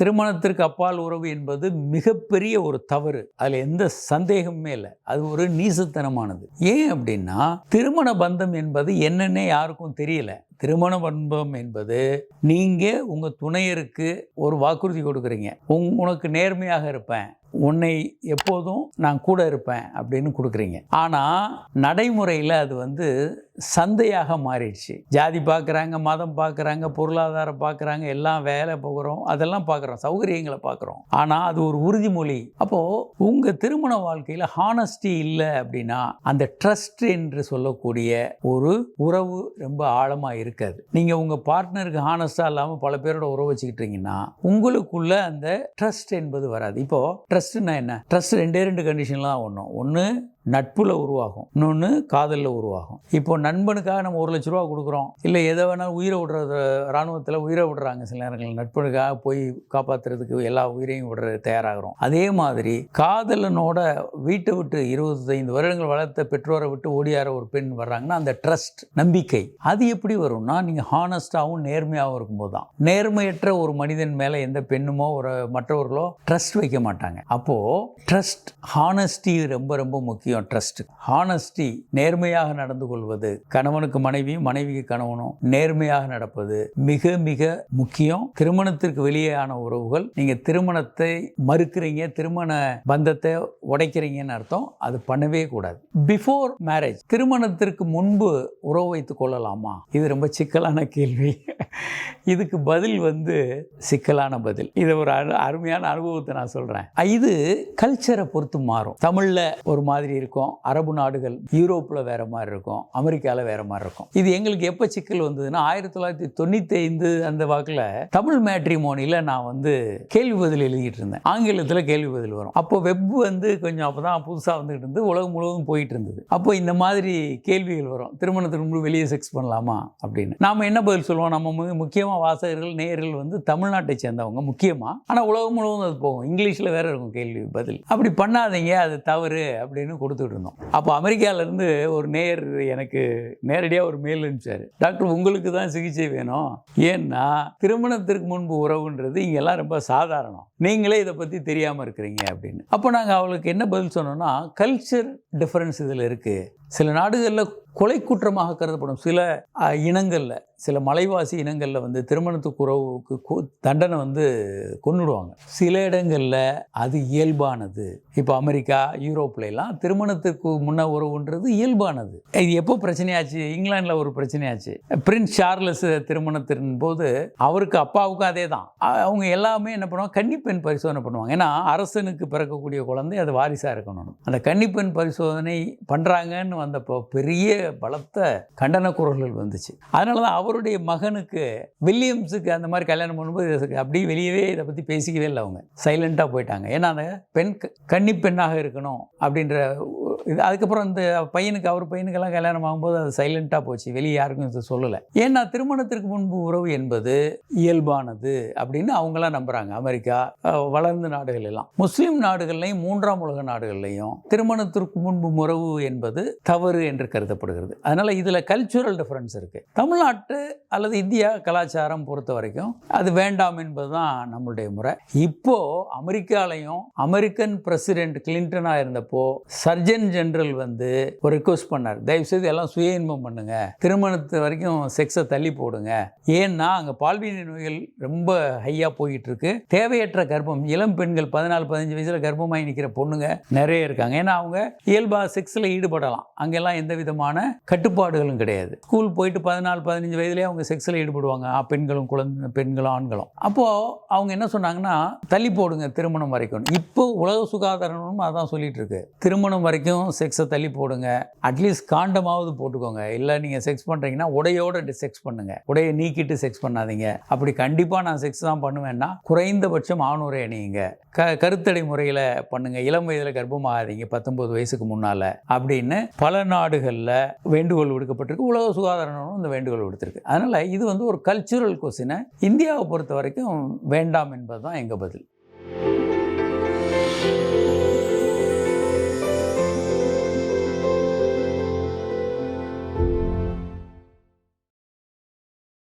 திருமணத்திற்கு அப்பால் உறவு என்பது மிகப்பெரிய ஒரு தவறு. அதில் எந்த சந்தேகமே இல்லை. அது ஒரு நீசத்தனமானது. ஏன் அப்படின்னா திருமண பந்தம் என்பது என்னன்னே யாருக்கும் தெரியல. திருமண பந்தம் என்பது நீங்கள் உங்கள் துணையருக்கு ஒரு வாக்குறுதி கொடுக்குறீங்க. உங் உனக்கு நேர்மையாக இருப்பேன். உன்னை எப்போதும் நான் கூட இருப்பேன் அப்படின்னு கொடுக்குறீங்க. ஆனால் நடைமுறையில் அது வந்து சந்தையாக மாறிடுச்சு. ஜாதி பார்க்குறாங்க மதம் பார்க்குறாங்க பொருளாதாரம் பார்க்குறாங்க எல்லாம் வேலை போகிறோம் அதெல்லாம் பார்க்குறோம் சௌகரியங்களை பார்க்குறோம். ஆனால் அது ஒரு உறுதிமொழி. அப்போது உங்கள் திருமண வாழ்க்கையில் ஹானஸ்டி இல்லை அப்படின்னா அந்த ட்ரஸ்ட் என்று சொல்லக்கூடிய ஒரு உறவு ரொம்ப ஆழமாக இருக்காது. நீங்கள் உங்கள் பார்ட்னருக்கு ஹானஸ்டாக இல்லாமல் பல பேரோட உறவு வச்சுக்கிட்டீங்கன்னா உங்களுக்குள்ள அந்த ட்ரஸ்ட் என்பது வராது. இப்போது ட்ரஸ்ட்னா என்ன? ட்ரஸ்ட் ரெண்டே ரெண்டு கண்டிஷன்லாம் ஒன்றும் ஒன்று நட்புல உருவாகும். இன்னொன்று காதலில் உருவாகும். இப்போ நண்பனுக்காக நம்ம ஒரு லட்ச ரூபா கொடுக்குறோம். இல்லை எதை வேணாலும் உயிரை விடுறது இராணுவத்தில் உயிரை விடுறாங்க சில நேரங்கள் நட்பனுக்காக போய் காப்பாற்றுறதுக்கு எல்லா உயிரையும் விடுற தயாராகிறோம். அதே மாதிரி காதலனோட வீட்டை விட்டு இருபத்தைந்து வருடங்கள் வளர்த்த பெற்றோரை விட்டு ஓடியார ஒரு பெண் வர்றாங்கன்னா அந்த ட்ரஸ்ட் நம்பிக்கை அது எப்படி வரும்னா நீங்கள் ஹானஸ்டாகவும் நேர்மையாகவும் இருக்கும்போது தான் நேர்மையற்ற ஒரு மனிதன் மேலே எந்த பெண்ணுமோ ஒரு மற்றவர்களோ ட்ரஸ்ட் வைக்க மாட்டாங்க. அப்போது ட்ரஸ்ட் ஹானஸ்டி ரொம்ப ரொம்ப முக்கியம். ட்ரஸ்ட் ஹானஸ்டி நேர்மையாக நடந்து கொள்வது. கணவனுக்கு மனைவியும் மனைவிக்கு கணவனும் நேர்மையாக நடப்பது மிக மிக முக்கியம். திருமணத்திற்கு வெளியேயான உறவுகள். நீங்க திருமணத்தை மறுக்கிறீங்க திருமண பந்தத்தை உடைக்கிறீங்கன்னு அர்த்தம். அது பண்ணவே கூடாது. பிஃபோர் மேரேஜ் திருமணத்திற்கு முன்பு உறவு வைத்துக் கொள்ளலாமா? இது ரொம்ப சிக்கலான கேள்வி. இதுக்கு பதில் வந்து சிக்கலான பதில். இது ஒரு அரு அருமையான அனுபவத்தை நான் சொல்கிறேன் இது கல்ச்சரை பொறுத்து மாறும். தமிழில் ஒரு மாதிரி இருக்கும். அரபு நாடுகள் யூரோப்பில் வேற மாதிரி இருக்கும். அமெரிக்காவில் வேற மாதிரி இருக்கும். இது எங்களுக்கு எப்போ சிக்கல் வந்ததுன்னா ஆயிரத்தி தொள்ளாயிரத்தி தொண்ணூற்றி ஐந்து அந்த வாக்கில் தமிழ் மேட்ரிமோனியில் நான் வந்து கேள்வி பதில் எழுதிட்டு இருந்தேன். ஆங்கிலத்தில் கேள்வி பதில் வரும். அப்போ வெப் வந்து கொஞ்சம் அப்போ தான் புதுசாக வந்துகிட்டு இருந்து உலகம் முழுவதும் போயிட்டு இருந்தது. அப்போ இந்த மாதிரி கேள்விகள் வரும். திருமணத்துக்கு முன்பு வெளியே செக்ஸ் பண்ணலாமா அப்படின்னு. நாம என்ன பதில் சொல்லுவோம்? நம்ம முக்கியமாக முக்கியமா வாசகர்கள் நேயர்கள் வந்து தமிழ்நாட்டை சேர்ந்தவங்க முக்கியமா? ஆனால் உலகம் முழுவதும் அது போகும். இங்கிலீஷில் வேற இருக்கும் கேள்வி பதில். அப்படி பண்ணாதீங்க அது தவறு அப்படின்னு கொடுத்துட்டு இருந்தோம் அப்போ அமெரிக்காவிலேருந்து ஒரு நேயர் எனக்கு நேரடியாக ஒரு மெயில் அனுப்பிச்சார். டாக்டர் உங்களுக்கு தான் சிகிச்சை வேணும். ஏன்னா திருமணத்திற்கு முன்பு உறவுன்றது இங்கெல்லாம் ரொம்ப சாதாரணம். நீங்களே இதை பற்றி தெரியாமல் இருக்கிறீங்க அப்படின்னு. அப்போ நாங்கள் அவளுக்கு என்ன பதில் சொன்னோம்னா கல்ச்சர் டிஃப்ரென்ஸ் இதில் இருக்குது சில நாடுகளில் கொலை குற்றமாக கருதப்படும். சில இனங்களில் சில மலைவாசி இனங்களில் வந்து திருமணத்துக்கு உறவுக்கு தண்டனை வந்து கொண்டுடுவாங்க சில இடங்களில் அது இயல்பானது. இப்போ அமெரிக்கா யூரோப்ல எல்லாம் திருமணத்துக்கு முன்ன உறவுன்றது இயல்பானது. இது எப்போ பிரச்சனையாச்சு? இங்கிலாந்தில் ஒரு பிரச்சனையாச்சு. பிரின்ஸ் சார்லஸ் திருமணத்தின் போது அவருக்கு அப்பாவுக்கும் அதே தான் அவங்க எல்லாமே என்ன பண்ணுவாங்க? கன்னிப்பெண் பரிசோதனை பண்ணுவாங்க. ஏன்னா அரசனுக்கு பிறக்கக்கூடிய குழந்தை அது வாரிசாக இருக்கணும். அந்த கன்னிப்பெண் பரிசோதனை பண்ணுறாங்கன்னு வந்தப்போ பெரிய பலத்த கண்டன குரல்கள் வந்துச்சு. அதனால தான் அவருடைய மகனுக்கு வில்லியம்ஸுக்கு அந்த மாதிரி கல்யாணம் பண்ணும்போது அப்படியே வெளியவே இதை பற்றி பேசிக்கவே இல்லை அவங்க. சைலண்ட்டாக போயிட்டாங்க. ஏன்னா அந்த பெண் க- பெண்ணாக இருக்கணும் அப்படின்ற இது அதுக்கப்புறம் இந்த பையனுக்கு அவர் பையனுக்கெல்லாம் கல்யாணம் ஆகும்போது அது சைலண்ட்டாக போச்சு. வெளியே யாருக்கும் இது சொல்லலை. ஏன்னா திருமணத்திற்கு முன்பு உறவு என்பது இயல்பானது அப்படின்னு அவங்களாம் நம்புகிறாங்க அமெரிக்கா வளர்ந்த நாடுகள் எல்லாம். முஸ்லீம் நாடுகள்லையும் மூன்றாம் உலக நாடுகள்லையும் திருமணத்திற்கு முன்பு உறவு என்பது தவறு என்று கருதப்படுகிறது. அதனால் இதில் கல்ச்சுரல் டிஃப்ரென்ஸ் இருக்குது தமிழ்நாட்டு அல்லது இந்தியா கலாச்சாரம் பொறுத்த வரைக்கும் அது வேண்டாம் என்பது தான் நம்மளுடைய முறை. இப்போது அமெரிக்காலையும் அமெரிக்கன் பிரசிடென்ட் கிளின்டனாக இருந்தப்போ சர்ஜன் ஜென்ரல் வந்து ஒரு ரிக்வஸ்ட் பண்ணார். தயவுசெய்து எல்லாம் சுய இன்பம் பண்ணுங்க. திருமணத்து வரைக்கும் செக்ஸை தள்ளி போடுங்க. ஏன்னா அங்கே பால்வீன நோய்கள் ரொம்ப ஹையாக போயிட்டு இருக்கு தேவையற்ற கர்ப்பம் இளம் பெண்கள் பதினாலு பதினஞ்சு வயசுல கர்ப்பமாகி நிற்கிற பொண்ணுங்க நிறைய இருக்காங்க. ஏன்னா அவங்க இயல்பாக செக்ஸில் ஈடுபடலாம். அங்கெல்லாம் எந்த விதமான கட்டுப்பாடுகளும் கிடையாது. ஸ்கூல் போயிட்டு பதினாலு பதினஞ்சு வயதுலேயே அவங்க செக்ஸில் ஈடுபடுவாங்க. பெண்களும் குழந்தை பெண்களும் ஆண்களும். அப்போது அவங்க என்ன சொன்னாங்கன்னா தள்ளி போடுங்க திருமணம் வரைக்கும். இப்போ உலக சுகாதாரமும் அதான் சொல்லிட்டு இருக்கு திருமணம் வரைக்கும் செக்ஸை தள்ளி போடுங்க. அட்லீஸ்ட் காண்டமாவது போட்டுக்கோங்க. இல்லை நீங்கள் செக்ஸ் பண்ணுறீங்கன்னா உடையோட செக்ஸ் பண்ணுங்க. உடையை நீக்கிட்டு செக்ஸ் பண்ணாதீங்க. அப்படி கண்டிப்பாக நான் செக்ஸ் தான் பண்ணுவேன்னா குறைந்தபட்சம் ஆணுரை அணியுங்க. க கருத்தடை முறையில் பண்ணுங்க. இளம் வயதில் கர்ப்பமாகாதீங்க. பத்தொன்பது வயசுக்கு முன்னால் அப்படின்னு பல நாடுகளில் வேண்டுகோள் விடுக்கப்பட்டிருக்கு. உலக சுகாதார நிறுவனம் இந்த வேண்டுகோள் விடுத்திருக்கு. அதனால் இது வந்து ஒரு கல்ச்சுரல் கொஸ்டினை இந்தியாவை பொறுத்த வரைக்கும் வேண்டாம் என்பது தான் எங்கள் பதில்.